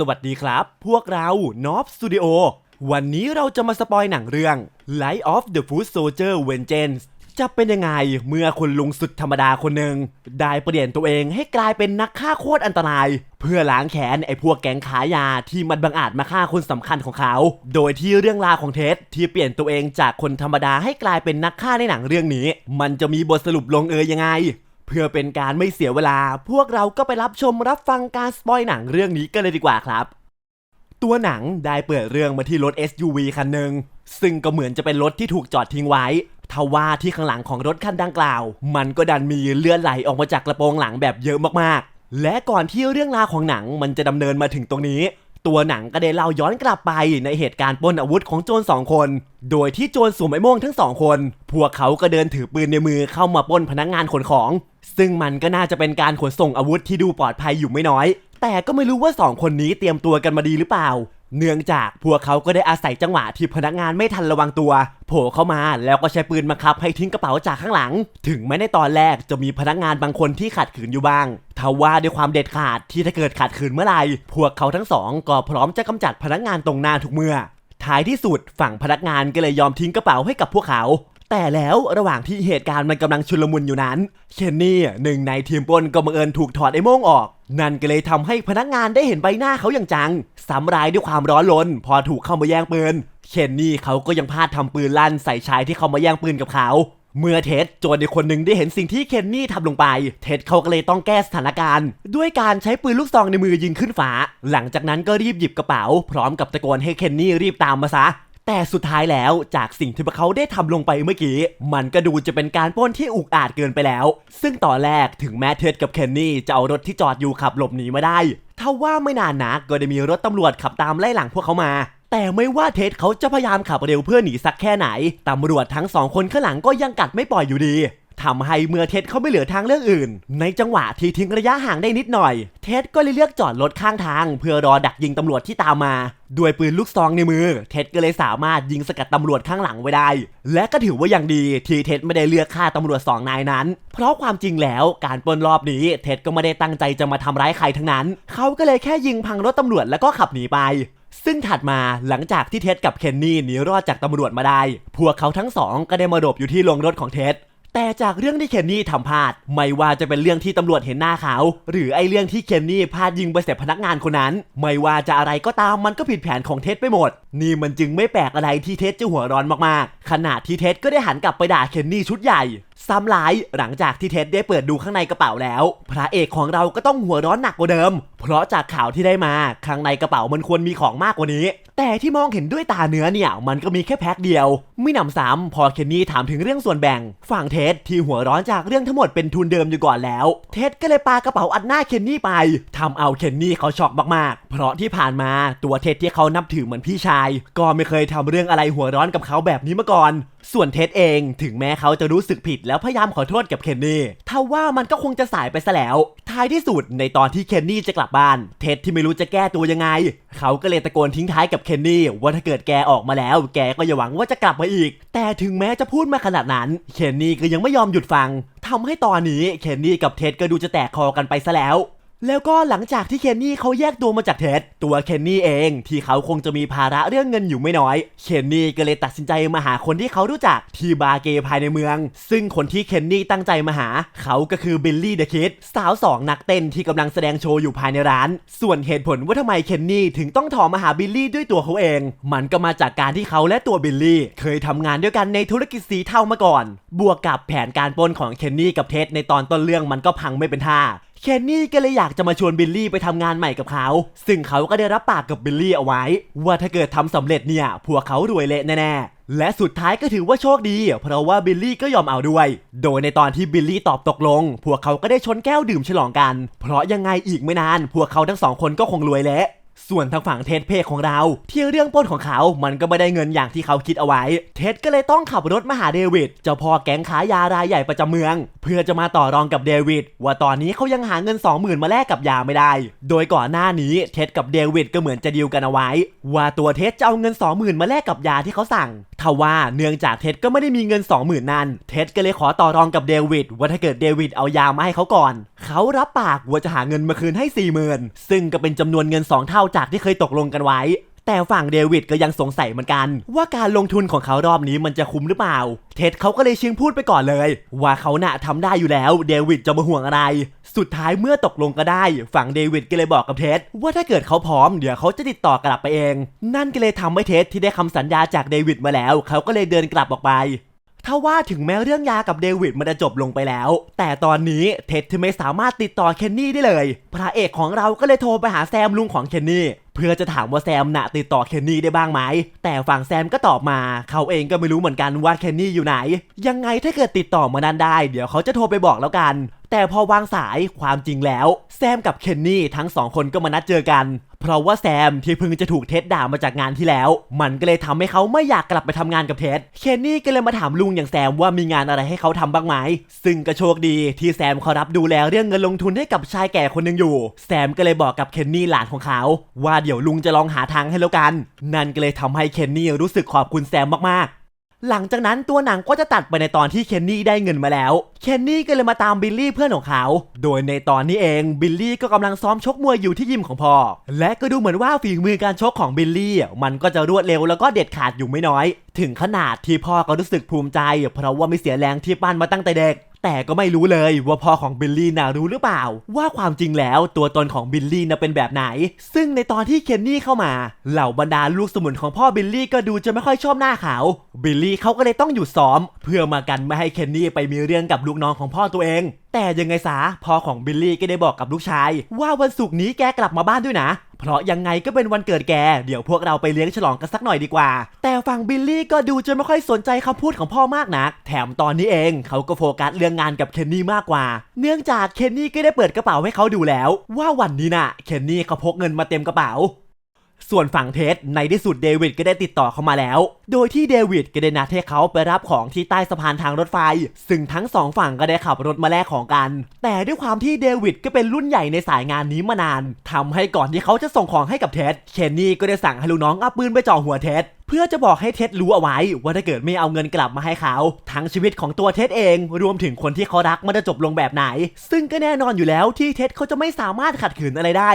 สวัสดีครับ พวกเรา n o b Studio วันนี้เราจะมาสปอยหนังเรื่อง Light of the Food Soldier Vengeance จะเป็นยังไงเมื่อคนลุงสุดธรรมดาคนหนึ่งได้เปลี่ยนตัวเองให้กลายเป็นนักฆ่าโคตรอันตราย เพื่อล้างแค้นไอ้พวกแก๊งขายาที่มันบังอาจมาฆ่าคนสำคัญของเขา โดยที่เรื่องราวของเท็ดที่เปลี่ยนตัวเองจากคนธรรมดาให้กลายเป็นนักฆ่าในหนังเรื่องนี้ มันจะมีบทสรุปลงเอยยังไง เพื่อเป็นการไม่เสียเวลา พวกเราก็ไปรับชมรับฟังการสปอยหนังเรื่องนี้กันเลยดีกว่าครับ ตัวหนังได้เปิดเรื่องมาที่รถ SUV คันหนึ่งซึ่งก็เหมือนจะเป็นรถที่ถูกจอดทิ้งไว้ทว่าที่ข้างหลังของรถคันดังกล่าว มันก็ดันมีเลือดไหลออกมาจากกระโปรงหลังแบบเยอะมากๆ และก่อนที่เรื่องราวของหนังมันจะดำเนินมาถึงตรงนี้ ตัวหนังก็ได้เล่าย้อนกลับไปในเหตุการณ์ปล้นอาวุธของโจรสองคน โดยที่โจรสวมไอ้โม่งทั้งสองคน พวกเขาก็เดินถือปืนในมือเข้ามาปล้นพนักงานขนของ ซึ่งมันก็น่าจะเป็นการขนส่งอาวุธที่ดูปลอดภัยอยู่ไม่น้อย แต่ก็ไม่รู้ว่าสองคนนี้เตรียมตัวกันมาดีหรือเปล่า เนื่องจากพวกเขาก็ได้อาศัยจังหวะที่พนักงานไม่ทันระวังตัว โผล่เข้ามาแล้วก็ใช้ปืนบังคับให้ทิ้งกระเป๋าจากข้างหลัง ถึงแม้ในตอนแรกจะมีพนักงานบางคนที่ขัดขืนอยู่บ้างทว่าด้วยความเด็ดขาดที่ถ้าเกิดขัดขืนเมื่อไหร่พวกเขาทั้งสองก็พร้อมจะกำจัดพนักงานตรงหน้าทุกเมื่อ ท้ายที่สุดฝั่งพนักงานก็เลยยอมทิ้งกระเป๋าให้กับพวกเขา แต่แล้วระหว่างที่เหตุการณ์มันกำลังชุลมุนอยู่นั้น เคนนี่หนึ่งในทีมปล้นก็บังเอิญถูกถอดไอ้โม่งออก นั่นก็เลยทำให้พนักงานได้เห็นใบหน้าเขาอย่างจังซ้ำร้ายด้วยความร้อนรนพอถูกเข้ามาแย่งปืน เคนนี่เขาก็ยังพลาดทำปืนลั่นใส่ชายที่เขามาแย่งปืนกับเขา เมื่อเท็ดโจรอีกคนหนึ่งได้เห็นสิ่งที่เคนนี่ทำลงไป เท็ดเขาก็เลยต้องแก้สถานการณ์ ด้วยการใช้ปืนลูกซองในมือยิงขึ้นฟ้า หลังจากนั้นก็รีบหยิบกระเป๋า พร้อมกับตะโกนให้เคนนี่รีบตามมาซะ แต่สุดท้ายแล้วจากสิ่งที่พวกเขาได้ทำลงไปเมื่อกี้ มันก็ดูจะเป็นการป้นที่อุกอาจเกินไปแล้ว ซึ่งตอนแรกถึงแม้เท็ดกับเคนนี่จะเอารถที่จอดอยู่ขับหลบหนีมาได้ทว่าไม่นานนักก็ได้มีรถตำรวจขับตามไล่หลังพวกเขามา แต่ไม่ว่าเท็ดเขาจะพยายามขับเร็วเพื่อหนีสักแค่ไหนตำรวจทั้งสองคนข้างหลังก็ยังกัดไม่ปล่อยอยู่ดี ทำให้เมื่อเท็ดเขาไม่เหลือทางเลือกอื่น ในจังหวะที่ทิ้งระยะห่างได้นิดหน่อย เท็ดก็เลยเลือกจอดรถข้างทาง เพื่อรอดักยิงตำรวจที่ตามมา ด้วยปืนลูกซองในมือ เท็ดก็เลยสามารถยิงสกัดตำรวจข้างหลังไว้ได้ และก็ถือว่าอย่างดีที่เท็ดไม่ได้เลือกฆ่าตำรวจสองนายนั้น เพราะความจริงแล้วการปล้นรอบนี้ เท็ดก็ไม่ได้ตั้งใจจะมาทำร้ายใครทั้งนั้น เขาก็เลยแค่ยิงพังรถตำรวจแล้วก็ขับหนีไปซึ่งถัดมาหลังจากที่เท็ดกับเคนนี่หนีรอดจากตำรวจมาได้ พวกเขาทั้งสองก็ได้มาหลบอยู่ที่โรงรถของเท็ด แต่จากเรื่องที่เคนนี่ทำพลาด ไม่ว่าจะเป็นเรื่องที่ตำรวจเห็นหน้าเขา หรือไอเรื่องที่เคนนี่พลาดยิงไปเสร็จพนักงานคนนั้น ไม่ว่าจะอะไรก็ตามมันก็ผิดแผนของเท็ดไปหมด นี่มันจึงไม่แปลกอะไรที่เท็ดจะหัวร้อนมากๆ ขณะที่เท็ดก็ได้หันกลับไปด่าเคนนี่ชุดใหญ่ซ้ำร้ายหลังจากที่เท็ดได้เปิดดูข้างในกระเป๋าแล้ว พระเอกของเราก็ต้องหัวร้อนหนักกว่าเดิม เพราะจากข่าวที่ได้มาข้างในกระเป๋ามันควรมีของมากกว่านี้ แต่ที่มองเห็นด้วยตาเนื้อเนี่ย มันก็มีแค่แพ็คเดียวไม่นำซ้ำพอเคนนี่ถามถึงเรื่องส่วนแบ่ง ฝั่งเท็ดที่หัวร้อนจากเรื่องทั้งหมดเป็นทุนเดิมอยู่ก่อนแล้ว เท็ดก็เลยปากระเป๋าอัดหน้าเคนนี่ไปทำเอาเคนนี่เขาช็อกมากๆ เพราะที่ผ่านมาตัวเท็ดที่เขานับถือเหมือนพี่ชาย ก็ไม่เคยทำเรื่องอะไรหัวร้อนกับเขาแบบนี้มาก่อน ส่วนเท็ดเองถึงแม้เขาจะรู้สึกผิดแล้วพยายามขอโทษกับเคนนี่ทว่ามันก็คงจะสายไปซะแล้ว ท้ายที่สุดในตอนที่เคนนี่จะกลับบ้าน เท็ดที่ไม่รู้จะแก้ตัวยังไง เขาก็เลยตะโกนทิ้งท้ายกับเคนนี่ว่าถ้าเกิดแกออกมาแล้ว แกก็อย่าหวังว่าจะกลับมาอีก แต่ถึงแม้จะพูดมาขนาดนั้น เคนนี่ก็ยังไม่ยอมหยุดฟังทำให้ตอนนี้เคนนี่กับเท็ดก็ดูจะแตกคอกันไปซะแล้ว แล้วก็หลังจากที่เคนนี่เขาแยกตัวมาจากเท็ดตัวเคนนี่เองที่เขาคงจะมีภาระเรื่องเงินอยู่ไม่น้อย เคนนี่ก็เลยตัดสินใจมาหาคนที่เขารู้จักที่บาร์เกย์ภายในเมือง ซึ่งคนที่เคนนี่ตั้งใจมาหา เขาก็คือบิลลี่เดอะคิดสาวสองนักเต้นที่กำลังแสดงโชว์อยู่ภายในร้าน ส่วนเหตุผลว่าทำไมเคนนี่ถึงต้องถอมาหาบิลลี่ด้วยตัวเขาเอง มันก็มาจากการที่เขาและตัวบิลลี่เคยทำงานด้วยกันในธุรกิจสีเทามาก่อน บวกกับแผนการปล้นของเคนนี่กับเท็ดในตอนต้นเรื่องมันก็พังไม่เป็นท่า เคนนี่ก็เลยอยากจะมาชวนบิลลี่ไปทำงานใหม่กับเขา ซึ่งเขาก็ได้รับปากกับบิลลี่เอาไว้ ว่าถ้าเกิดทำสำเร็จเนี่ยพวกเขารวยเละแน่ๆ และสุดท้ายก็ถือว่าโชคดี เพราะว่าบิลลี่ก็ยอมเอาด้วย โดยในตอนที่บิลลี่ตอบตกลง พวกเขาก็ได้ชนแก้วดื่มฉลองกัน เพราะยังไงอีกไม่นาน พวกเขาทั้งสองคนก็คงรวยเละ ส่วนทางฝั่งเท็ดเพกของเรา ที่เรื่องปล้นของเขา มันก็ไม่ได้เงินอย่างที่เขาคิดเอาไว้ เท็ดก็เลยต้องขับรถมาหาเดวิดเจ้าพ่อแก๊งขายยารายใหญ่ประจำเมือง เพื่อจะมาต่อรองกับเดวิดว่าตอนนี้เขายังหาเงิน 20,000 มาแลกกับยาไม่ได้ โดยก่อนหน้านี้เท็ดกับเดวิดก็เหมือนจะดีลกันเอาไว้ ว่าตัวเท็ดจะเอาเงิน 20,000 มาแลกกับยาที่เขาสั่งทว่าเนื่องจากเท็ดก็ไม่ได้มีเงิน 20,000 นั้น เท็ดก็เลยขอต่อรองกับเดวิดว่าถ้าเกิดเดวิดเอายามาให้เขาก่อนเขารับปากว่าจะหาเงินมาคืนให้40,000ซึ่งก็เป็นจำนวนเงิน 2 เท่าจากที่เคยตกลงกันไว้ แต่ฝั่งเดวิดก็ยังสงสัยเหมือนกัน ว่าการลงทุนของเขารอบนี้มันจะคุ้มหรือเปล่า เท็ดเขาก็เลยชิงพูดไปก่อนเลย ว่าเขาน่ะทำได้อยู่แล้วเดวิดจะมาห่วงอะไร สุดท้ายเมื่อตกลงก็ได้ ฝั่งเดวิดก็เลยบอกกับเท็ดว่าถ้าเกิดเขาพร้อมเดี๋ยวเขาจะติดต่อกลับไปเอง นั่นก็เลยทำให้เท็ดที่ได้คำสัญญาจากเดวิดมาแล้ว เขาก็เลยเดินกลับออกไป ถ้าว่าถึงแม้เรื่องยากับเดวิดมันจะจบลงไปแล้ว แต่ตอนนี้เท็ดที่ไม่สามารถติดต่อเคนนี่ได้เลย พระเอกของเราก็เลยโทรไปหาแซมลุงของเคนนี่เพื่อจะถามว่าแซมนะติดต่อเคนนี่ได้บ้างไหม แต่ฝั่งแซมก็ตอบมา เขาเองก็ไม่รู้เหมือนกันว่าเคนนี่อยู่ไหน ยังไงถ้าเกิดติดต่อมานั้นได้ เดี๋ยวเขาจะโทรไปบอกแล้วกันแต่พอวางสายความจริงแล้ว แซมกับเคนนี่ทั้งสองคนก็มานัดเจอกัน เพราะว่าแซมที่เพิ่งจะถูกเท็ดด่ามาจากงานที่แล้ว มันก็เลยทำให้เขาไม่อยากกลับไปทำงานกับเท็ดเคนนี่ก็เลยมาถามลุงอย่างแซมว่ามีงานอะไรให้เขาทำบ้างไหมซึ่งก็โชคดีที่แซมเขารับดูแลเรื่องเงินลงทุนให้กับชายแก่คนหนึ่งอยู่ แซมก็เลยบอกกับเคนนี่หลานของเขา ว่าเดี๋ยวลุงจะลองหาทางให้แล้วกัน นั่นก็เลยทำให้เคนนี่รู้สึกขอบคุณแซมมากๆ หลังจากนั้นตัวหนังก็จะตัดไปในตอนที่เคนนี่ได้เงินมาแล้ว เคนนี่ก็เลยมาตามบิลลี่เพื่อนของเขา โดยในตอนนี้เองบิลลี่ก็กำลังซ้อมชกมวยอยู่ที่ยิมของพ่อ และก็ดูเหมือนว่าฝีมือการชกของบิลลี่มันก็จะรวดเร็วแล้วก็เด็ดขาดอยู่ไม่น้อย ถึงขนาดที่พ่อก็รู้สึกภูมิใจ เพราะว่าไม่เสียแรงที่ปั้นมาตั้งแต่เด็กแต่ก็ไม่รู้เลยว่าพ่อของบิลลี่น่ะรู้หรือเปล่า ว่าความจริงแล้วตัวตนของบิลลี่น่ะเป็นแบบไหน ซึ่งในตอนที่เคนนี่เข้ามา เหล่าบรรดาลูกสมุนของพ่อบิลลี่ก็ดูจะไม่ค่อยชอบหน้าเขา บิลลี่เขาก็เลยต้องหยุดซ้อม เพื่อมากันไม่ให้เคนนี่ไปมีเรื่องกับลูกน้องของพ่อตัวเอง แต่ยังไงซะพ่อของบิลลี่ก็ได้บอกกับลูกชาย ว่าวันศุกร์นี้แกกลับมาบ้านด้วยนะ เพราะยังไงก็เป็นวันเกิดแก เดี๋ยวพวกเราไปเลี้ยงฉลองกันสักหน่อยดีกว่า แต่ฝั่งบิลลี่ก็ดูจะไม่ค่อยสนใจคำพูดของพ่อมากนัก แถมตอนนี้เองเขาก็โฟกัสเรื่องงานกับเคนนี่มากกว่า เนื่องจากเคนนี่ก็ได้เปิดกระเป๋าให้เขาดูแล้ว ว่าวันนี้น่ะ เคนนี่เขาพกเงินมาเต็มกระเป๋า ส่วนฝั่งเท็ดในที่สุดเดวิดก็ได้ติดต่อเข้ามาแล้ว โดยที่เดวิดก็ได้นัดให้เขาไปรับของที่ใต้สะพานทางรถไฟ ซึ่งทั้งสองฝั่งก็ได้ขับรถมาแลกของกัน แต่ด้วยความที่เดวิดก็เป็นรุ่นใหญ่ในสายงานนี้มานานทำให้ก่อนที่เขาจะส่งของให้กับเท็ดเคนนี่ก็ได้สั่งให้ลูกน้องเอาปืนไปจ่อหัวเท็ดเพื่อจะบอกให้เท็ดรู้เอาไว้ ว่าถ้าเกิดไม่เอาเงินกลับมาให้เขา ทั้งชีวิตของตัวเท็ดเอง รวมถึงคนที่เขารักมันจะจบลงแบบไหน ซึ่งก็แน่นอนอยู่แล้วที่เท็ดเขาจะไม่สามารถขัดขืนอะไรได้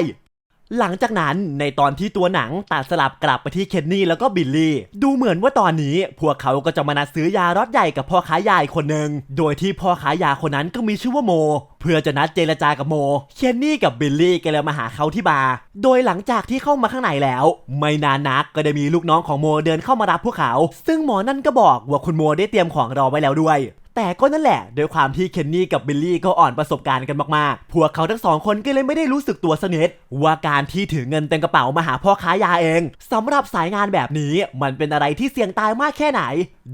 หลังจากนั้นในตอนที่ตัวหนังตัดสลับกลับไปที่เคนนี่แล้วก็บิลลี่ ดูเหมือนว่าตอนนี้ พวกเขาก็จะมานัดซื้อยารอดใหญ่กับพ่อค้ายาอีกคนหนึ่งโดยที่พ่อค้ายาคนนั้นก็มีชื่อว่าโม เพื่อจะนัดเจรจากับโม เคนนี่กับบิลลี่ก็เลยมาหาเขาที่บาร์โดยหลังจากที่เข้ามาข้างในแล้ว ไม่นานนักก็ได้มีลูกน้องของโมเดินเข้ามารับพวกเขา ซึ่งหมอนั่นก็บอกว่าคุณโมได้เตรียมของรอไว้แล้วด้วย แต่ก็นั่นแหละด้วยความที่เคนนี่กับบิลลี่ก็อ่อนประสบการณ์กันมากๆ พวกเขาทั้งสองคนก็เลยไม่ได้รู้สึกตัวสนิทว่าการที่ถือเงินเต็มกระเป๋ามาหาพ่อค้ายาเองสำหรับสายงานแบบนี้มันเป็นอะไรที่เสี่ยงตายมากแค่ไหน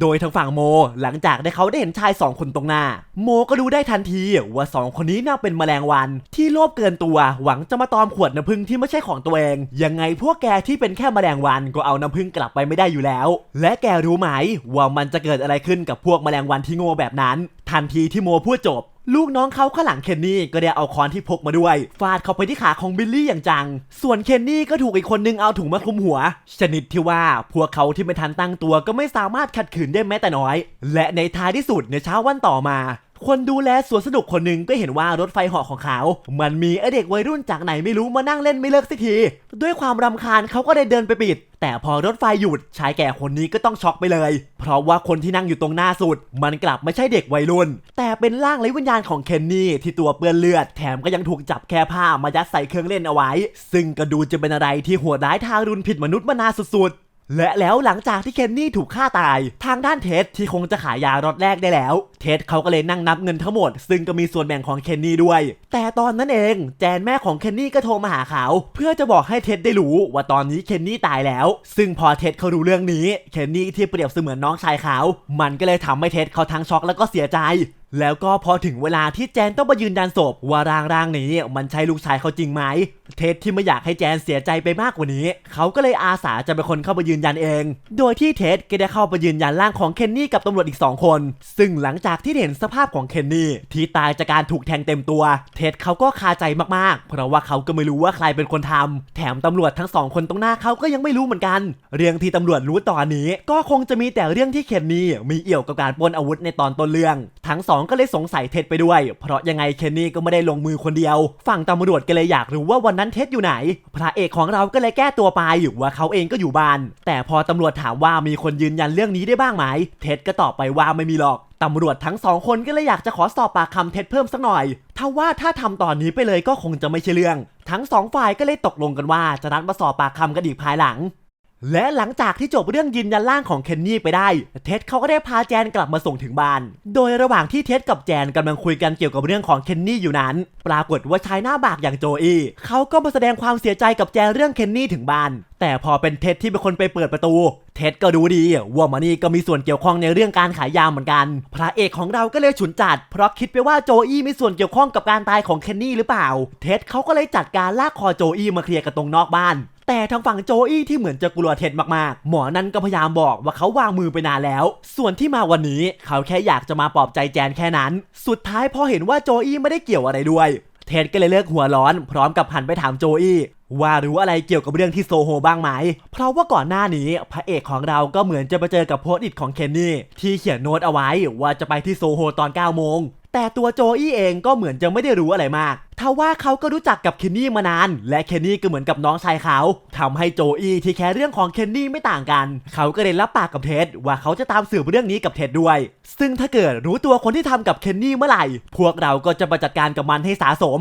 โดยทางฝั่งโม หลังจากได้เขาได้เห็นชายสองคนตรงหน้า โมก็ดูได้ทันทีว่าสองคนนี้น่าเป็นแมลงวันที่โลภเกินตัวหวังจะมาตอมขวดน้ำผึ้งที่ไม่ใช่ของตัวเอง ยังไงพวกแกที่เป็นแค่แมลงวันก็เอาน้ำผึ้งกลับไปไม่ได้อยู่แล้ว และแกรู้ไหมว่ามันจะเกิดอะไรขึ้นกับพวกแมลงวันที่โง่แบบนั้นทันทีที่โมพูดจบ ลูกน้องเขาข้างหลังเคนนี่ก็ได้เอาค้อนที่พกมาด้วย ฟาดเข้าไปที่ขาของบิลลี่อย่างจัง ส่วนเคนนี่ก็ถูกอีกคนนึงเอาถุงมาคลุมหัว ชนิดที่ว่าพวกเขาที่ไม่ทันตั้งตัวก็ไม่สามารถขัดขืนได้แม้แต่น้อย และในท้ายที่สุดในเช้าวันต่อมา คนดูแลสวนสนุกคนหนึ่งก็เห็นว่ารถไฟเหาะของเขา มันมีไอเด็กวัยรุ่นจากไหนไม่รู้มานั่งเล่นไม่เลิกสักที ด้วยความรำคาญเขาก็ได้เดินไปปิด แต่พอรถไฟหยุดชายแก่คนนี้ก็ต้องช็อกไปเลย เพราะว่าคนที่นั่งอยู่ตรงหน้าสุด มันกลับไม่ใช่เด็กวัยรุ่น แต่เป็นร่างไร้วิญญาณของเคนนี่ที่ตัวเปื้อนเลือด แถมก็ยังถูกจับแค่ผ้ามายัดใส่เครื่องเล่นเอาไว้ ซึ่งก็ดูจะเป็นอะไรที่หัวร้ายทารุณผิดมนุษย์มานาสุดๆ และแล้วหลังจากที่เคนนี่ถูกฆ่าตาย ทางด้านเท็ดที่คงจะขายยารอดแรกได้แล้ว เท็ดเขาก็เลยนั่งนับเงินทั้งหมด ซึ่งก็มีส่วนแบ่งของเคนนี่ด้วย แต่ตอนนั้นเองแจนแม่ของเคนนี่ก็โทรมาหาเขา เพื่อจะบอกให้เท็ดได้รู้ว่าตอนนี้เคนนี่ตายแล้ว ซึ่งพอเท็ดเขารู้เรื่องนี้เคนนี่ที่เปรียบเสมือนน้องชายเขา มันก็เลยทำให้เท็ดเขาทั้งช็อกแล้วก็เสียใจ แล้วก็พอถึงเวลาที่แจนต้องมายืนยันศพว่าร่างร่างนี้มันใช่ลูกชายเขาจริงไหม เท็ดที่ไม่อยากให้แจนเสียใจไปมากกว่านี้ เขาก็เลยอาสาจะเป็นคนเข้าไปยืนยันเอง โดยที่เท็ดก็ได้เข้าไปยืนยันร่างของเคนนี่กับตำรวจอีก 2 คน ซึ่งหลังจากที่เห็นสภาพของเคนนี่ที่ตายจากการถูกแทงเต็มตัว เท็ดเขาก็คาใจมากๆ เพราะว่าเขาก็ไม่รู้ว่าใครเป็นคนทำแถมตำรวจทั้งสองคนตรงหน้าเขาก็ยังไม่รู้เหมือนกัน เรื่องที่ตำรวจรู้ตอนนี้ ก็คงจะมีแต่เรื่องที่เคนนี่มีเอี่ยวกับการปล้นอาวุธในตอนต้นเรื่อง ทั้งสองก็เลยสงสัยเท็ดไปด้วย เพราะยังไงเคนนี่ก็ไม่ได้ลงมือคนเดียว ฝั่งตำรวจก็เลยอยากรู้ว่าวันนั้นเท็ดอยู่ไหน พระเอกของเราก็เลยแก้ตัวไปว่าเขาเองก็อยู่บ้าน แต่พอตำรวจถามว่ามีคนยืนยันเรื่องนี้ได้บ้างไหม เท็ดก็ตอบไปว่าไม่มีหรอกตำรวจทั้งสองคนก็เลยอยากจะขอสอบปากคำเท็ดเพิ่มสักหน่อยถ้าว่าถ้าทำตอนนี้ไปเลยก็คงจะไม่ใช่เรื่อง ทั้งสองฝ่ายก็เลยตกลงกันว่าจะนัดมาสอบปากคำกันอีกภายหลัง และหลังจากที่จบเรื่องยืนยันร่างของเคนนี่ไปได้ เท็ดเขาก็ได้พาแจนกลับมาส่งถึงบ้าน โดยระหว่างที่เท็ดกับแจนกำลังคุยกันเกี่ยวกับเรื่องของเคนนี่อยู่นั้น ปรากฏว่าชายหน้าบากอย่างโจอี้เขาก็มาแสดงความเสียใจกับแจนเรื่องเคนนี่ถึงบ้าน แต่พอเป็นเท็ดที่เป็นคนไปเปิดประตู เท็ดก็รู้ดีว่ามานี่ก็มีส่วนเกี่ยวข้องในเรื่องการขายยาเหมือนกัน พระเอกของเราก็เลยฉุนจัด เพราะคิดไปว่าโจอี้มีส่วนเกี่ยวข้องกับการตายของเคนนี่หรือเปล่า เท็ดเขาก็เลยจัดการลากคอโจอี้มาเคลียร์กันตรงนอกบ้าน แต่ทางฝั่งโจอี้ที่เหมือนจะกลัวเท็ดมากๆ หมอนั้นก็พยายามบอกว่าเขาวางมือไปนานแล้ว ส่วนที่มาวันนี้เขาแค่อยากจะมาปลอบใจแจนแค่นั้น สุดท้ายพอเห็นว่าโจอี้ไม่ได้เกี่ยวอะไรด้วย เท็ดก็เลยเลิกหัวร้อน พร้อมกับหันไปถามโจอี้ว่ารู้อะไรเกี่ยวกับเรื่องที่โซโฮบ้างไหม เพราะว่าก่อนหน้านี้พระเอกของเราก็เหมือนจะไปเจอกับโพสต์อิทของเคนนี่ที่เขียนโน้ตเอาไว้ว่าจะไปที่โซโฮตอน9โมง แต่ตัวโจอี้เองก็เหมือนจะไม่ได้รู้อะไรมากทว่าเขาก็รู้จักกับเคนนี่มานาน และเคนนี่ก็เหมือนกับน้องชายเขาทำให้โจอี้ที่แค่เรื่องของเคนนี่ไม่ต่างกัน เขาก็เลยรับปากกับเท็ดว่าเขาจะตามสืบเรื่องนี้กับเท็ดด้วย ซึ่งถ้าเกิดรู้ตัวคนที่ทำกับเคนนี่เมื่อไหร่ พวกเราก็จะมาจัดการกับมันให้สาสม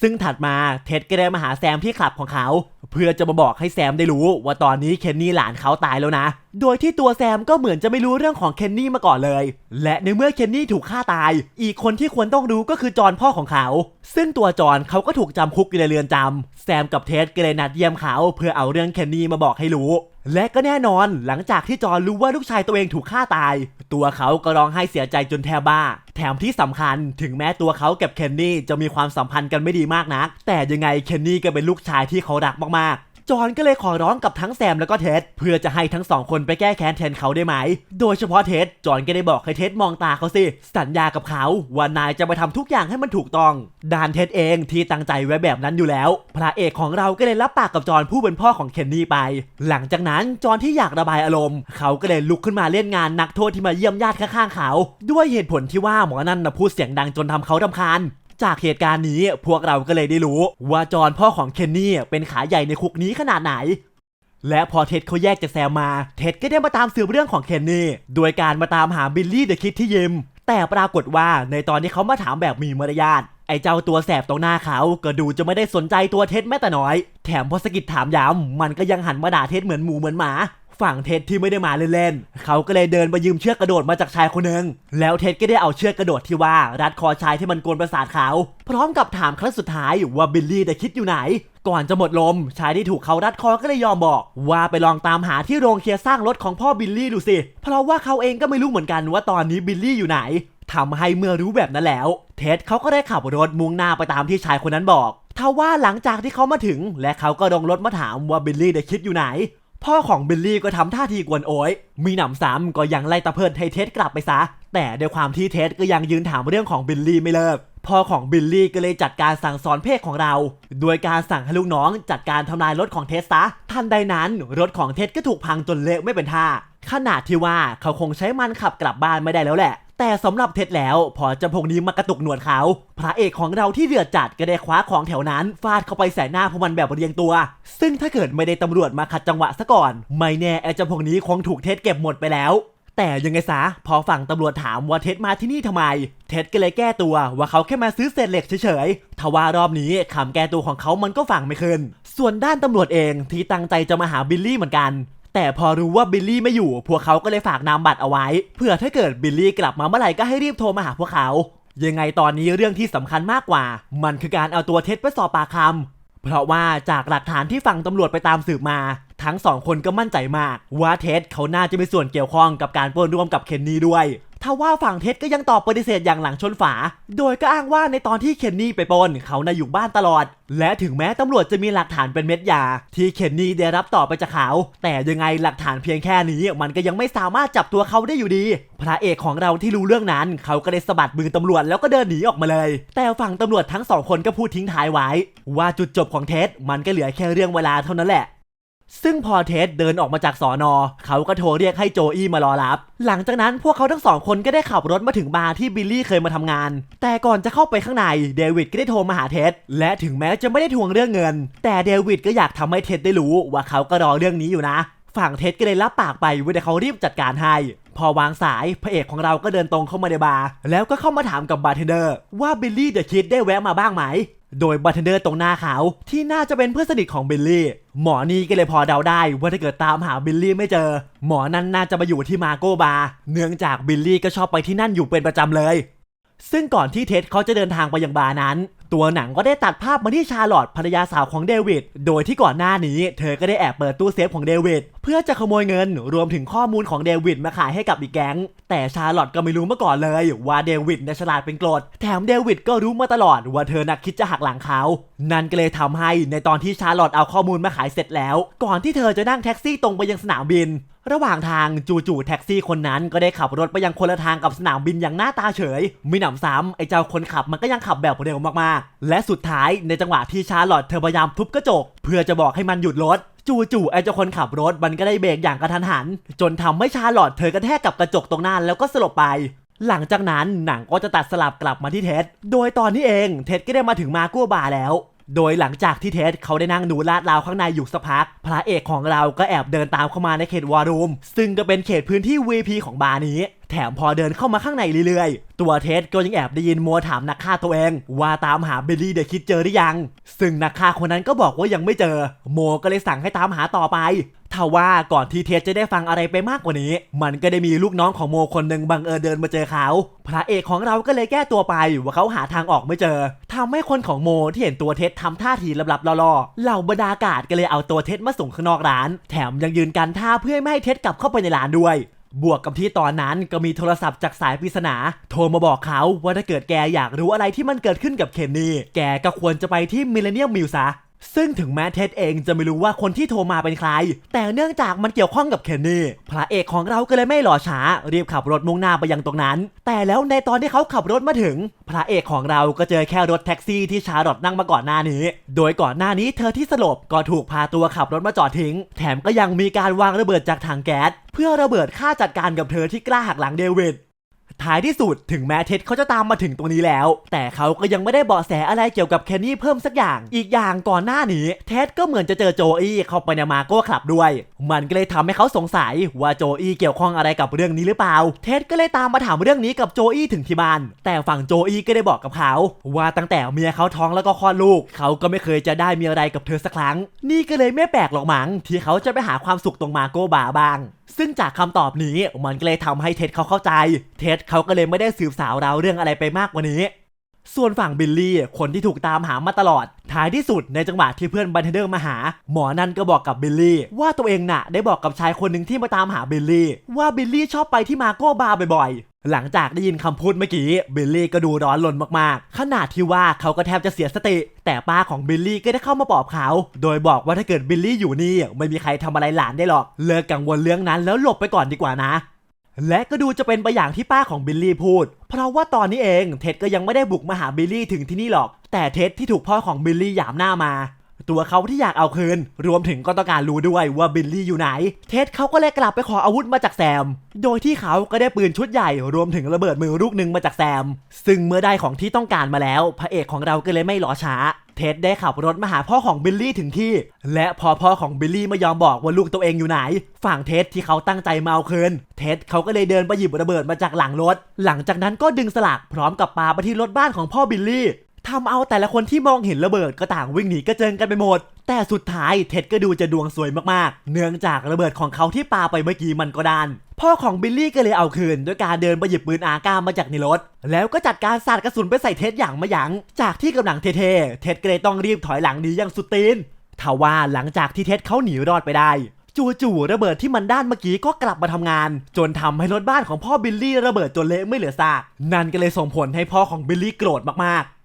ซึ่งถัดมาเท็ดก็ได้มาหาแซมที่คลับของเขาเพื่อจะมาบอกให้แซมได้รู้ว่าตอนนี้เคนนี่หลานเขาตายแล้วนะ โดยที่ตัวแซมก็เหมือนจะไม่รู้เรื่องของเคนนี่มาก่อนเลย และในเมื่อเคนนี่ถูกฆ่าตาย อีกคนที่ควรต้องรู้ก็คือจอห์นพ่อของเขา ซึ่งตัวจอห์นเขาก็ถูกจำคุกอยู่ในเรือนจำแซมกับเท็ดก็เลยนัดเยี่ยมเขา เพื่อเอาเรื่องเคนนี่มาบอกให้รู้ และก็แน่นอนหลังจากที่จอห์นรู้ว่าลูกชายตัวเองถูกฆ่าตาย ตัวเขาก็ร้องไห้เสียใจจนแทบบ้าแถมที่สำคัญถึงแม้ตัวเขากับเคนนี่จะมีความสัมพันธ์กันไม่ดีมากนัก แต่ยังไงเคนนี่ก็เป็นลูกชายที่เขารักมากๆจอห์นก็เลยขอร้องกับทั้งแซมแล้วก็เท็ดเพื่อจะให้ทั้งสองคนไปแก้แค้นแทนเขาได้ไหม โดยเฉพาะเท็ดจอห์นก็ได้บอกให้เท็ดมองตาเขาสิ สัญญากับเขาว่านายจะไปทำทุกอย่างให้มันถูกต้องดานเท็ดเองที่ตั้งใจไว้แบบนั้นอยู่แล้ว พระเอกของเราก็เลยรับปากกับจอห์นผู้เป็นพ่อของเคนนี่ไป หลังจากนั้นจอห์นที่อยากระบายอารมณ์ เขาก็เลยลุกขึ้นมาเล่นงานนักโทษที่มาเยี่ยมญาติข้างๆเขา ด้วยเหตุผลที่ว่าหมอนั่นนะพูดเสียงดังจนทำเขารำคาญ จากเหตุการณ์นี้พวกเราก็เลยได้รู้ว่าจอห์นพ่อของเคนนี่เป็นขาใหญ่ในคุกนี้ขนาดไหน และพอเท็ดเขาแยกจากแซมมา เท็ดก็ได้มาตามสืบเรื่องของเคนนี่โดยการมาตามหาบิลลี่เดอะคิดที่ยิมแต่ปรากฏว่าในตอนที่เขามาถามแบบมีมารยาทไอ้เจ้าตัวแสบตรงหน้าเขาก็ดูจะไม่ได้สนใจตัวเท็ดแม้แต่น้อย แถมพอสกิดถามย้ำมันก็ยังหันมาด่าเท็ดเหมือนหมูเหมือนหมา ฝั่งเท็ดที่ไม่ได้มาเล่นๆเขาก็เลยเดินไปยืมเชือกกระโดดมาจากชายคนหนึ่งแล้วเท็ดก็ได้เอาเชือกกระโดดที่ว่ารัดคอชายที่มันโกนประสาทเขา พร้อมกับถามครั้งสุดท้ายว่าบิลลี่ได้คิดอยู่ไหน ก่อนจะหมดลม ชายที่ถูกเขารัดคอก็เลยยอมบอก ว่าไปลองตามหาที่โรงเคลียร์สร้างรถของพ่อบิลลี่ดูสิ เพราะว่าเขาเองก็ไม่รู้เหมือนกันว่าตอนนี้บิลลี่อยู่ไหนทำให้เมื่อรู้แบบนั้นแล้ว เท็ดเขาก็ได้ขับรถมุ่งหน้าไปตามที่ชายคนนั้นบอกทว่าหลังจากที่เขามาถึง และเขาก็ลงรถมาถามว่าบิลลี่ได้คิดอยู่ไหน พ่อของบิลลี่ก็ทำท่าทีกวนโอยมีหนำซ้ำก็ยังไล่ตะเพิดให้เท็ดกลับไปซะ แต่ด้วยความที่เท็ดก็ยังยืนถามเรื่องของบิลลี่ไม่เลิกพ่อของบิลลี่ก็เลยจัดการสั่งสอนเพศของเรา โดยการสั่งให้ลูกน้องจัดการทำลายรถของเท็ดซะ ทันใดนั้นรถของเท็ดก็ถูกพังจนเละไม่เป็นท่าขนาดที่ว่าเขาคงใช้มันขับกลับบ้านไม่ได้แล้วแหละ แต่สำหรับเท็ดแล้วพอจะพงนี้มากระตุกหนวดเขา พระเอกของเราที่เดือดจัดก็ได้คว้าของแถวนั้น ฟาดเข้าไปใส่หน้าพวกมันแบบเรียงตัว ซึ่งถ้าเกิดไม่ได้ตำรวจมาขัดจังหวะซะก่อน ไม่แน่ไอ้จ้าพวกนี้คงถูกเท็ดเก็บหมดไปแล้ว แต่ยังไงซะพอฝั่งตำรวจถามว่าเท็ดมาที่นี่ทำไม เท็ดก็เลยแก้ตัวว่าเขาแค่มาซื้อเศษเหล็กเฉยๆทว่ารอบนี้คำแก้ตัวของเขามันก็ฟังไม่ขึ้น ส่วนด้านตำรวจเองที่ตั้งใจจะมาหาบิลลี่เหมือนกัน แต่พอรู้ว่าบิลลี่ไม่อยู่ พวกเขาก็เลยฝากนามบัตรเอาไว้ เพื่อถ้าเกิดบิลลี่กลับมาเมื่อไหร่ก็ให้รีบโทรมาหาพวกเขา ยังไงตอนนี้เรื่องที่สำคัญมากกว่า มันคือการเอาตัวเท็ดไปสอบปากคำเพราะว่าจากหลักฐานที่ฝั่งตำรวจไปตามสืบมา ทั้งสองคนก็มั่นใจมาก ว่าเท็ดเขาน่าจะมีส่วนเกี่ยวข้องกับการปล้นร่วมกับเคนนี่ด้วย ทว่าฝั่งเท็ดก็ยังตอบปฏิเสธอย่างหลังชนฝา โดยก็อ้างว่าในตอนที่เคนนี่ไปปนเขาน่ะอยู่บ้านตลอด และถึงแม้ตำรวจจะมีหลักฐานเป็นเม็ดยา ที่เคนนี่ได้รับต่อไปจากเขา แต่ยังไงหลักฐานเพียงแค่นี้มันก็ยังไม่สามารถจับตัวเขาได้อยู่ดี พระเอกของเราที่รู้เรื่องนั้น เขาก็ได้สะบัดมือตำรวจแล้วก็เดินหนีออกมาเลย แต่ฝั่งตำรวจทั้งสองคนก็พูดทิ้งท้ายไว้ ว่าจุดจบของเท็ดมันก็เหลือแค่เรื่องเวลาเท่านั้นแหละ ซึ่งพอเท็ดเดินออกมาจากสอนอ เขาก็โทรเรียกให้โจอี้มารอรับ หลังจากนั้นพวกเขาทั้งสองคนก็ได้ขับรถมาถึงบาร์ที่บิลลี่เคยมาทำงาน แต่ก่อนจะเข้าไปข้างในเดวิดก็ได้โทรมาหาเท็ดและถึงแม้จะไม่ได้ทวงเรื่องเงิน แต่เดวิดก็อยากทำให้เท็ดได้รู้ว่าเขาก็รอเรื่องนี้อยู่นะ ฝั่งเท็ดก็เลยรับปากไปว่าเดี๋ยวเขารีบจัดการให้พอวางสายพระเอกของเราก็เดินตรงเข้ามาในบาร์แล้วก็เข้ามาถามกับบาร์เทนเดอร์ว่าบิลลี่เดอะคิดได้แวะมาบ้างไหม โดยบาร์เทนเดอร์ตรงหน้าเขาที่น่าจะเป็นเพื่อนสนิทของบิลลี่ หมอนี่ก็เลยพอเดาได้ว่าถ้าเกิดตามหาบิลลี่ไม่เจอ หมอนั้นน่าจะมาอยู่ที่มาโกบาร์เนื่องจากบิลลี่ก็ชอบไปที่นั่นอยู่เป็นประจำเลย ซึ่งก่อนที่เท็ดเขาจะเดินทางไปยังบาร์นั้น ตัวหนังก็ได้ตัดภาพมาที่ชาร์ลอตภรรยาสาวของเดวิดโดยที่ก่อนหน้านี้ เธอก็ได้แอบเปิดตู้เซฟของเดวิดเพื่อจะขโมยเงินรวมถึงข้อมูลของเดวิดมาขายให้กับอีกแก๊ง แต่ชาร์ลอตก็ไม่รู้มาก่อนเลย ว่าเดวิดเนยฉลาดเป็นกรดแถมเดวิดก็รู้มาตลอดว่าเธอนักคิดจะหักหลังเขานั่นก็เลยทำให้ในตอนที่ชาร์ลอตเอาข้อมูลมาขายเสร็จแล้ว ก่อนที่เธอจะนั่งแท็กซี่ตรงไปยังสนามบิน ระหว่างทางจู่ๆแท็กซี่คนนั้นก็ได้ขับรถไปยังคนละทางกับสนามบินอย่างหน้าตาเฉยไม่หนำซ้ำไอ้เจ้าคนขับมันก็ยังขับแบบเร็วมากๆ และสุดท้ายในจังหวะที่ชาร์ลอตเธอพยายามทุบกระจก เพื่อจะบอกให้มันหยุดรถ จู่ๆไอ้เจ้าคนขับรถมันก็ได้เบรกอย่างกระทันหัน จนทำให้ชาร์ลอตเธอกระแทกกับกระจกตรงหน้าแล้วก็สลบไป หลังจากนั้นหนังก็จะตัดสลับกลับมาที่เท็ดโดยตอนนี้เองเท็ดก็ได้มาถึงมากัวบาร์แล้ว โดยหลังจากที่เท็ดเขาได้นั่งดูลาดราวข้างในอยู่สักพัก พระเอกของเราก็แอบเดินตามเข้ามาในเขตวอร์รูม ซึ่งก็เป็นเขตพื้นที่ VP ของบาร์นี้ แถมพอเดินเข้ามาข้างในเรื่อยๆ ตัวเท็ดก็ยังแอบได้ยินโมถามนักฆ่าตัวเอง ว่าตามหาเบลลี่เดอะคิดเจอหรือยัง ซึ่งนักฆ่าคนนั้นก็บอกว่ายังไม่เจอ โมก็เลยสั่งให้ตามหาต่อไปทว่าก่อนที่เท็ดจะได้ฟังอะไรไปมากกว่านี้ มันก็ได้มีลูกน้องของโมคนหนึ่งบังเอิญเดินมาเจอเขา พระเอกของเราก็เลยแก้ตัวไปว่าเขาหาทางออกไม่เจอทำให้คนของโมที่เห็นตัวเท็ดทำท่าทีลับๆล่อๆเหล่าบรรดากาศก็เลยเอาตัวเท็ดมาส่งข้างนอกร้าน แถมยังยืนกันท่าเพื่อไม่ให้เท็ดกลับเข้าไปในร้านด้วย บวกกับที่ตอนนั้นก็มีโทรศัพท์จากสายปริศนาโทรมาบอกเขาว่าถ้าเกิดแกอยากรู้อะไรที่มันเกิดขึ้นกับเคนนี่แกก็ควรจะไปที่มิเลเนียมมิวซะ ซึ่งถึงแม้เท็ดเองจะไม่รู้ว่าคนที่โทรมาเป็นใคร แต่เนื่องจากมันเกี่ยวข้องกับเคนนี่ พระเอกของเราก็เลยไม่รอช้า รีบขับรถมุ่งหน้าไปยังตรงนั้น แต่แล้วในตอนที่เขาขับรถมาถึง พระเอกของเราก็เจอแค่รถแท็กซี่ที่ชาร์ลอตนั่งมาก่อนหน้านี้ โดยก่อนหน้านี้เธอที่สลบก็ถูกพาตัวขับรถมาจอดทิ้ง แถมก็ยังมีการวางระเบิดจากถังแก๊สเพื่อระเบิดฆ่าจัดการกับเธอที่กล้าหักหลังเดวิด ท้ายที่สุดถึงแม้เท็ดเขาจะตามมาถึงตรงนี้แล้ว แต่เขาก็ยังไม่ได้เบาะแสอะไรเกี่ยวกับเคนนี่เพิ่มสักอย่าง อีกอย่างก่อนหน้านี้เท็ดก็เหมือนจะเจอโจอี้เข้าไปในมาโก้คลับด้วย มันก็เลยทำให้เขาสงสัยว่าโจอี้เกี่ยวข้องอะไรกับเรื่องนี้หรือเปล่า เท็ดก็เลยตามมาถามเรื่องนี้กับโจอี้ถึงที่บ้าน แต่ฝั่งโจอี้ก็ได้บอกกับเขาว่าตั้งแต่เมียเขาท้องแล้วก็คลอดลูก เขาก็ไม่เคยจะได้มีอะไรกับเธอสักครั้ง นี่ก็เลยไม่แปลกหรอกมั้งที่เขาจะไปหาความสุขตรงมาโก้บาบ้าง ซึ่งจากคำตอบนี้มันก็เลยทำให้เท็ดเขาเข้าใจ เท็ดเขาก็เลยไม่ได้สืบสาวราวเรื่องอะไรไปมากกว่านี้ ส่วนฝั่งบิลลี่คนที่ถูกตามหามาตลอด ท้ายที่สุดในจังหวะที่เพื่อนบันเทเดอร์มาหา หมอนั่นก็บอกกับบิลลี่ว่าตัวเองน่ะ ได้บอกกับชายคนหนึ่งที่มาตามหาบิลลี่ว่าบิลลี่ชอบไปที่มาโก้บาร์บ่อย หลังจากได้ยินคำพูดเมื่อกี้บิลลี่ก็ดูร้อนรนมากๆ ขนาดที่ว่าเขาก็แทบจะเสียสติ แต่ป้าของบิลลี่ก็ได้เข้ามาปลอบเขา โดยบอกว่าถ้าเกิดบิลลี่อยู่นี่ไม่มีใครทำอะไรหลานได้หรอก เลิกกังวลเรื่องนั้นแล้วหลบไปก่อนดีกว่านะ และก็ดูจะเป็นไปอย่างที่ป้าของบิลลี่พูด เพราะว่าตอนนี้เองเท็ดก็ยังไม่ได้บุกมาหาบิลลี่ถึงที่นี่หรอก แต่เท็ดที่ถูกพ่อของบิลลี่หยามหน้ามา ตัวเขาที่อยากเอาคืน รวมถึงก็ต้องการรู้ด้วยว่าบิลลี่อยู่ไหน เท็ดเขาก็เลยกลับไปขออาวุธมาจากแซม โดยที่เขาก็ได้ปืนชุดใหญ่รวมถึงระเบิดมือลูกหนึ่งมาจากแซม ซึ่งเมื่อได้ของที่ต้องการมาแล้ว พระเอกของเราก็เลยไม่รอช้าเท็ดได้ขับรถมาหาพ่อของบิลลี่ถึงที่ และพอพ่อของบิลลี่ไม่ยอมบอกว่าลูกตัวเองอยู่ไหน ฝั่งเท็ดที่เขาตั้งใจมาเอาคืน เท็ดเขาก็เลยเดินไปหยิบระเบิดมาจากหลังรถ หลังจากนั้นก็ดึงสลักพร้อมกับปาไปที่รถบ้านของพ่อบิลลี่ ทำเอาแต่ละคนที่มองเห็นระเบิดก็ต่างวิ่งหนีกระเจิงกันไปหมด แต่สุดท้ายเท็ดก็ดูจะดวงสวยมากๆ เนื่องจากระเบิดของเขาที่ปาไปเมื่อกี้มันก็ดานพ่อของบิลลี่ก็เลยเอาคืนด้วยการเดินไปหยิบปืนอาก้ามาจากในรถ แล้วก็จัดการสาดกระสุนไปใส่เท็ดอย่างไม่ยัง้ง จากที่กำลังเท่ๆเท็ดก็เลยต้องรีบถอยหลังหนีอย่างสุดตีนทว่าหลังจากที่เท็ดเขาหนีรอดไปได้จู่ๆระเบิดที่มันด้านเมื่อกี้ก็กลับมาทำงาน จนทำให้รถบ้านของพ่อบิลลี่ระเบิดจนเละไม่เหลือซากนั่นก็เลยส่งผลให้พ่อของบิลลี่โกรธมากๆ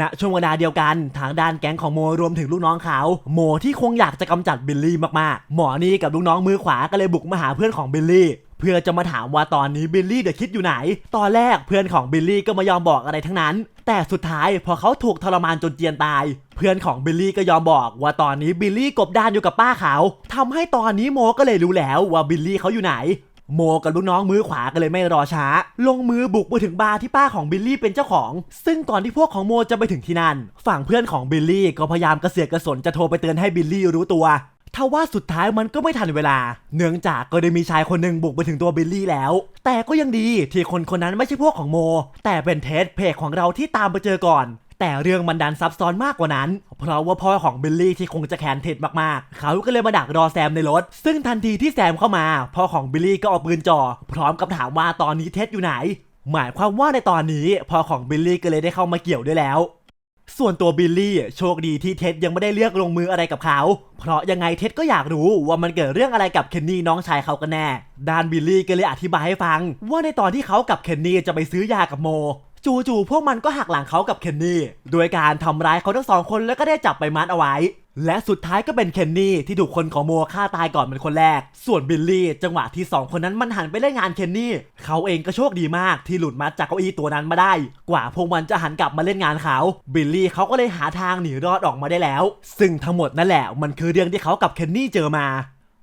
ณช่วงเวลาเดียวกัน ทางด้านแก๊งของโมรวมถึงลูกน้องเขาโมที่คงอยากจะกำจัดบิลลี่มากๆ หมอนี่กับลูกน้องมือขวาก็เลยบุกมาหาเพื่อนของบิลลี่เพื่อจะมาถามว่าตอนนี้บิลลี่เดอะคิดอยู่ไหน ตอนแรกเพื่อนของบิลลี่ก็ไม่ยอมบอกอะไรทั้งนั้น แต่สุดท้ายพอเขาถูกทรมานจนเจียนตาย เพื่อนของบิลลี่ก็ยอมบอกว่าตอนนี้บิลลี่กบดานอยู่กับป้าเขาทำให้ตอนนี้โมก็เลยรู้แล้วว่าบิลลี่เขาอยู่ไหน โมกับลูกน้องมือขวาก็เลยไม่รอช้า ลงมือบุกไปถึงบาร์ที่ป้าของบิลลี่เป็นเจ้าของ ซึ่งก่อนที่พวกของโมจะไปถึงที่นั่น ฝั่งเพื่อนของบิลลี่ก็พยายามกระเสือกกระสนจะโทรไปเตือนให้บิลลี่รู้ตัวทว่าสุดท้ายมันก็ไม่ทันเวลา เนื่องจากก็ได้มีชายคนหนึ่งบุกไปถึงตัวบิลลี่แล้ว แต่ก็ยังดีที่คนคนนั้นไม่ใช่พวกของโม แต่เป็นเทสเพจของเราที่ตามไปเจอก่อน แต่เรื่องมันดันซับซ้อนมากกว่านั้น เพราะว่าพ่อของบิลลี่ที่คงจะแค้นเท็ดมากๆ เขาก็เลยมาดักรอแซมในรถ ซึ่งทันทีที่แซมเข้ามา พ่อของบิลลี่ก็เอาปืนจ่อ พร้อมกับถามว่าตอนนี้เท็ดอยู่ไหน หมายความว่าในตอนนี้พ่อของบิลลี่ก็เลยได้เข้ามาเกี่ยวด้วยแล้วส่วนตัวบิลลี่โชคดีที่เท็ดยังไม่ได้เลือกลงมืออะไรกับเขา เพราะยังไงเท็ดก็อยากรู้ว่ามันเกิดเรื่องอะไรกับเคนนี่น้องชายเขากันแน่ด้านบิลลี่ก็เลยอธิบายให้ฟัง ว่าในตอนที่เขากับเคนนี่จะไปซื้อยากับโม จู่ๆพวกมันก็หักหลังเขากับเคนนี่โดยการทำร้ายเขาทั้งสองคนแล้วก็ได้จับไปมัดเอาไว้ และสุดท้ายก็เป็นเคนนี่ที่ถูกคนของโมฆ่าตายก่อนเป็นคนแรก ส่วนบิลลี่จังหวะที่สองคนนั้นมันหันไปเล่นงานเคนนี่เขาเองก็โชคดีมากที่หลุดมาจากเก้าอี้ตัวนั้นมาได้ กว่าพวกมันจะหันกลับมาเล่นงานเขาบิลลี่เขาก็เลยหาทางหนีรอดออกมาได้แล้ว ซึ่งทั้งหมดนั่นแหละมันคือเรื่องที่เขากับเคนนี่เจอมา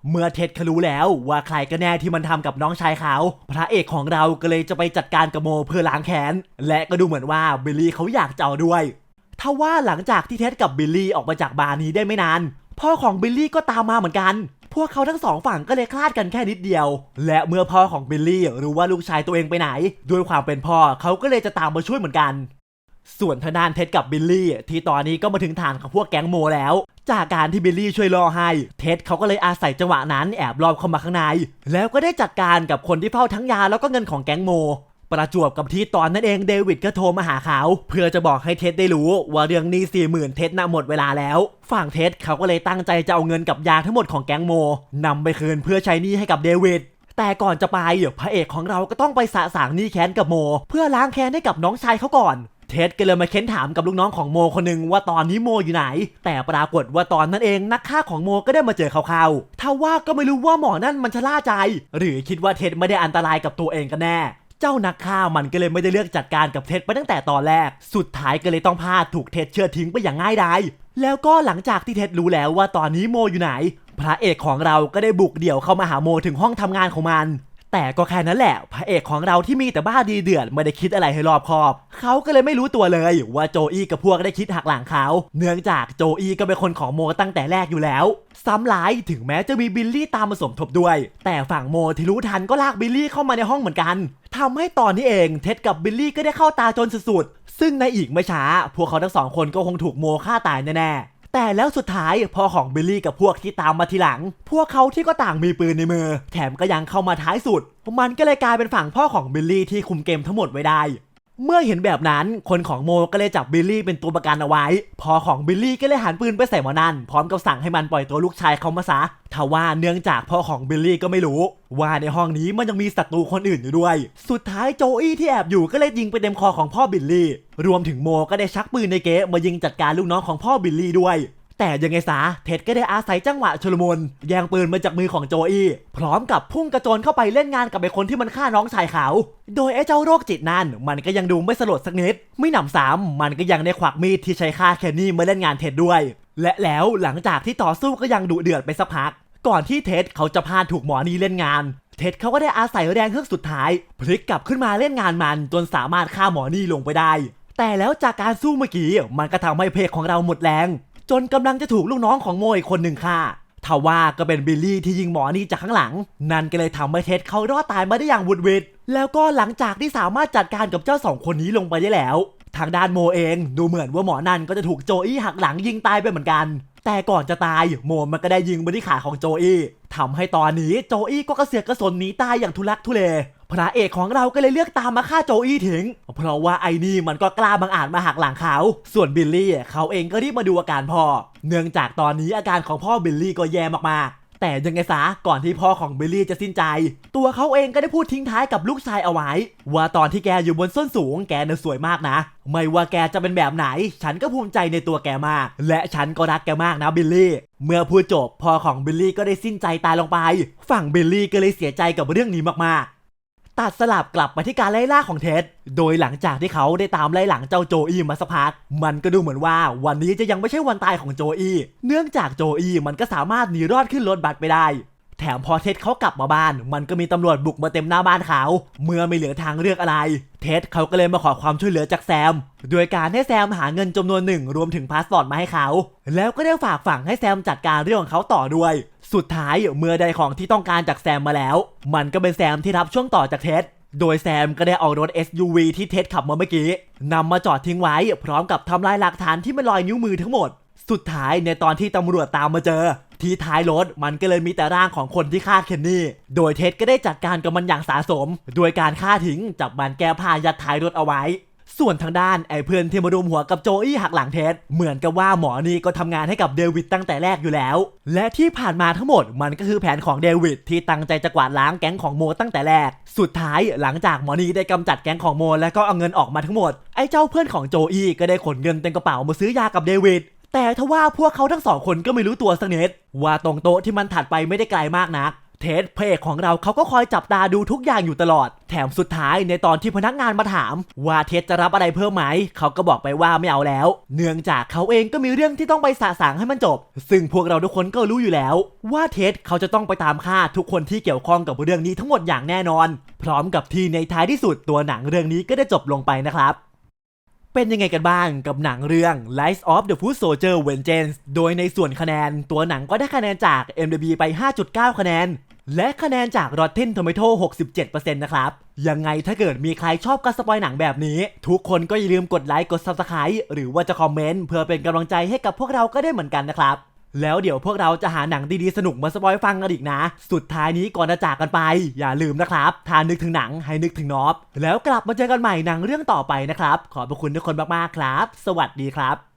เมื่อเท็ดเขารู้แล้วว่าใครก็แน่ที่มันทำกับน้องชายเขา พระเอกของเราก็เลยจะไปจัดการกับโมเพื่อล้างแค้น และก็ดูเหมือนว่าบิลลี่เขาอยากจะเอาด้วยทว่าหลังจากที่เท็ดกับบิลลี่ออกมาจากบาร์นี้ได้ไม่นาน พ่อของบิลลี่ก็ตามมาเหมือนกัน พวกเขาทั้งสองฝั่งก็เลยคลาดกันแค่นิดเดียว และเมื่อพ่อของบิลลี่รู้ว่าลูกชายตัวเองไปไหน ด้วยความเป็นพ่อเขาก็เลยจะตามมาช่วยเหมือนกัน ส่วนทางด้านเท็ดกับบิลลี่ที่ตอนนี้ก็มาถึงฐานของพวกแก๊งโมแล้ว จากการที่บิลลี่ช่วยล่อให้ เท็ดเขาก็เลยอาศัยจังหวะนั้นแอบลอบเข้ามาข้างใน แล้วก็ได้จัดการกับคนที่เฝ้าทั้งยาแล้วก็เงินของแก๊งโม ประจวบกับที่ตอนนั้นเองเดวิดก็โทรมาหาเขา เพื่อจะบอกให้เท็ดได้รู้ว่าเรื่องหนี้สี่หมื่นเท็ดน่ะหมดเวลาแล้ว ฝั่งเท็ดเขาก็เลยตั้งใจจะเอาเงินกับยาทั้งหมดของแก๊งโมนำไปคืนเพื่อใช้หนี้ให้กับเดวิดแต่ก่อนจะไปพระเอกของเราก็ต้องไปสะสางหนี้แค้นกับโม เพื่อล้างแค้นให้กับน้องชายเขาก่อน เท็ดก็เลยมาเค้นถามกับลูกน้องของโมคนหนึ่งว่าตอนนี้โมอยู่ไหน แต่ปรากฏว่าตอนนั้นเองนักฆ่าของโมก็ได้มาเจอเขาๆถ้าว่าก็ไม่รู้ว่าหมอนั่นมันชะล่าใจ หรือคิดว่าเท็ดไม่ได้อันตรายกับตัวเองกันแน่เจ้านักฆ่ามันก็เลยไม่ได้เลือกจัดการกับเท็ดไปตั้งแต่ตอนแรก สุดท้ายก็เลยต้องพาถูกเท็ดเชื่อทิ้งไปอย่างง่ายดาย แล้วก็หลังจากที่เท็ดรู้แล้วว่าตอนนี้โมอยู่ไหน พระเอกของเราก็ได้บุกเดี่ยวเข้ามาหาโมถึงห้องทำงานของมัน แต่ก็แค่นั้นแหละ พระเอกของเราที่มีแต่บ้าดีเดือดไม่ได้คิดอะไรให้รอบคอบ เขาก็เลยไม่รู้ตัวเลยว่าโจอี้กับพวกได้คิดหักหลังเขา เนื่องจากโจอี้ก็เป็นคนของโมตั้งแต่แรกอยู่แล้ว ซ้ำร้ายถึงแม้จะมีบิลลี่ตามมาสมทบด้วย แต่ฝั่งโมที่รู้ทันก็ลากบิลลี่เข้ามาในห้องเหมือนกันทำให้ตอนนี้เองเท็ดกับบิลลี่ก็ได้เข้าตาจนสุดๆซึ่งในอีกไม่ช้า พวกเขาทั้งสองคนก็คงถูกโมฆ่าตายแน่ๆ แต่แล้วสุดท้ายพ่อของบิลลี่กับพวกที่ตามมาทีหลัง พวกเขาที่ก็ต่างมีปืนในมือ แถมก็ยังเข้ามาท้ายสุด มันก็เลยกลายเป็นฝั่งพ่อของบิลลี่ที่คุมเกมทั้งหมดไว้ได้ เมื่อเห็นแบบนั้นคนของโมก็เลยจับบิลลี่เป็นตัวประกันเอาไว้ พอของบิลลี่ก็เลยหันปืนไปใส่หมอนันพร้อมกับสั่งให้มันปล่อยตัวลูกชายเขามาซะทว่าเนื่องจากพ่อของบิลลี่ก็ไม่รู้ ว่าในห้องนี้มันยังมีศัตรูคนอื่นอยู่ด้วย สุดท้ายโจอี้ที่แอบอยู่ก็เลยยิงไปเต็มคอของพ่อบิลลี่ รวมถึงโมก็ได้ชักปืนในเก๊มายิงจัดการลูกน้องของพ่อบิลลี่ด้วย แต่ยังไงซะเท็ดก็ได้อาศัยจังหวะชุลมุนแย่งปืนมาจากมือของโจอี้พร้อมกับพุ่งกระโจนเข้าไปเล่นงานกับไอ้คนที่มันฆ่าน้องชายเขา โดยไอ้เจ้าโรคจิตนั่นมันก็ยังดูไม่สลดสักนิด ไม่หนำซ้ำมันก็ยังได้ขวักมีดที่ใช้ฆ่าแคนนี่มาเล่นงานเท็ดด้วย และแล้วหลังจากที่ต่อสู้ก็ยังดุเดือดไปสักพัก ก่อนที่เท็ดเขาจะพาถูกหมอนี่เล่นงานเท็ดเขาก็ได้อาศัยแรงเฮือกสุดท้าย พลิกกลับขึ้นมาเล่นงานมัน จนสามารถฆ่าหมอนี่ลงไปได้ แต่แล้วจากการสู้เมื่อกี้มันก็ทำให้เพลของเราหมดแรง จนกำลังจะถูกลูกน้องของโมอีกคนหนึ่งฆ่าทว่าก็เป็นบิลลี่ที่ยิงหมอนี่จากข้างหลัง นั่นก็เลยทำให้เท็ดเขารอดตายมาได้อย่างวุดวิดแล้วก็หลังจากที่สามารถจัดการกับเจ้าสองคนนี้ลงไปได้แล้ว ทางด้านโมเอง ดูเหมือนว่าหมอนั่นก็จะถูกโจอี้หักหลังยิงตายไปเหมือนกัน แต่ก่อนจะตายโมมันก็ได้ยิงไปที่ขาของโจอี้ทำให้ตอนนี้โจอี้ก็กระเสือกกระสนหนีตายอย่างทุลักทุเลพระเอกของเราก็เลยเลือกตามมาฆ่าโจอี้ถึง เพราะว่าไอ้นี่มันก็กล้าบังอาจมาหักหลังเขา ส่วนบิลลี่เขาเองก็รีบมาดูอาการพ่อ เนื่องจากตอนนี้อาการของพ่อบิลลี่ก็แย่มากๆ แต่ยังไงซะก่อนที่พ่อของเบลลี่จะสิ้นใจ ตัวเขาเองก็ได้พูดทิ้งท้ายกับลูกชายเอาไว้ ว่าตอนที่แกอยู่บนส้นสูงแกน่ะสวยมากนะ ไม่ว่าแกจะเป็นแบบไหน ฉันก็ภูมิใจในตัวแกมาก และฉันก็รักแกมากนะเบลลี่ เมื่อพูดจบพ่อของเบลลี่ก็ได้สิ้นใจตายลงไป ฝั่งเบลลี่ก็เลยเสียใจกับเรื่องนี้มากๆ ตัดสลับกลับไปที่การไล่ล่าของเท็ด โดยหลังจากที่เขาได้ตามไล่หลังเจ้าโจอี้มาสักพัก มันก็ดูเหมือนว่าวันนี้จะยังไม่ใช่วันตายของโจอี้ เนื่องจากโจอี้มันก็สามารถหนีรอดขึ้นรถบัสไปได้ แถมพอเท็ดเขากลับมาบ้าน มันก็มีตำรวจบุกมาเต็มหน้าบ้านเขา เมื่อไม่เหลือทางเลือกอะไร เท็ดเขาก็เลยมาขอความช่วยเหลือจากแซม โดยการให้แซมหาเงินจำนวนหนึ่งรวมถึงพาสปอร์ตมาให้เขา แล้วก็ได้ฝากฝังให้แซมจัดการเรื่องของเขาต่อด้วย สุดท้ายเมื่อได้ของที่ต้องการจากแซมมาแล้ว มันก็เป็นแซมที่รับช่วงต่อจากเท็ดโดยแซมก็ได้เอารถ SUV ที่เท็ดขับมาเมื่อกี้นำมาจอดทิ้งไว้ พร้อมกับทำลายหลักฐานที่มันลอยนิ้วมือทั้งหมด สุดท้ายในตอนที่ตำรวจตามมาเจอ ที่ท้ายรถมันก็เลยมีแต่ร่างของคนที่ฆ่าเคนนี่โดยเท็ดก็ได้จัดการกับมันอย่างสาสม โดยการฆ่าทิ้งจับมันแก้ผ้ายัดท้ายรถเอาไว้ ส่วนทางด้านไอ้เพื่อนที่มารุมหัวกับโจอี้หักหลังเท็ดเหมือนกับว่าหมอนี่ก็ทำงานให้กับเดวิดตั้งแต่แรกอยู่แล้ว และที่ผ่านมาทั้งหมดมันก็คือแผนของเดวิดที่ตั้งใจจะกวาดล้างแก๊งของโมตั้งแต่แรก สุดท้ายหลังจากหมอนี่ได้กำจัดแก๊งของโมแล้วก็เอาเงินออกมาทั้งหมด ไอ้เจ้าเพื่อนของโจอี้ก็ได้ขนเงินเต็มกระเป๋ามาซื้อยากับเดวิดแต่ทว่าพวกเขาทั้งสองคนก็ไม่รู้ตัวสักนิดว่าตรงโต๊ะที่มันถัดไปไม่ได้ไกลมากนัก เท็ดเพจของเราเขาก็คอยจับตาดูทุกอย่างอยู่ตลอด แถมสุดท้ายในตอนที่พนักงานมาถาม ว่าเท็ดจะรับอะไรเพิ่มไหม เขาก็บอกไปว่าไม่เอาแล้ว เนื่องจากเขาเองก็มีเรื่องที่ต้องไปสะสางให้มันจบ ซึ่งพวกเราทุกคนก็รู้อยู่แล้ว ว่าเท็ดเขาจะต้องไปตามฆ่าทุกคนที่เกี่ยวข้องกับเรื่องนี้ทั้งหมดอย่างแน่นอน พร้อมกับที่ในท้ายที่สุดตัวหนังเรื่องนี้ก็ได้จบลงไปนะครับเป็นยังไงกันบ้างกับหนังเรื่อง Lies of the Foot Soldier Vengeance โดยในส่วนคะแนน ตัวหนังก็ได้คะแนนจาก MDB ไป 5.9 คะแนน และคะแนนจาก Rotten Tomato 67%นะครับ ยังไงถ้าเกิดมีใครชอบการสปอยหนังแบบนี้ ทุกคนก็อย่าลืมกดไลค์กด Subscribe หรือว่าจะคอมเมนต์เพื่อเป็นกำลังใจให้กับพวกเราก็ได้เหมือนกันนะครับ แล้วเดี๋ยวพวกเราจะหาหนังดีๆ สนุกมาสปอยฟังกันอีกนะ สุดท้ายนี้ก่อนจะจากกันไป อย่าลืมนะครับถ้านึกถึงหนังให้นึกถึงนอบแล้วกลับมาเจอกันใหม่หนังเรื่องต่อไปนะครับ ขอบพระคุณทุกคนมากๆครับ สวัสดีครับ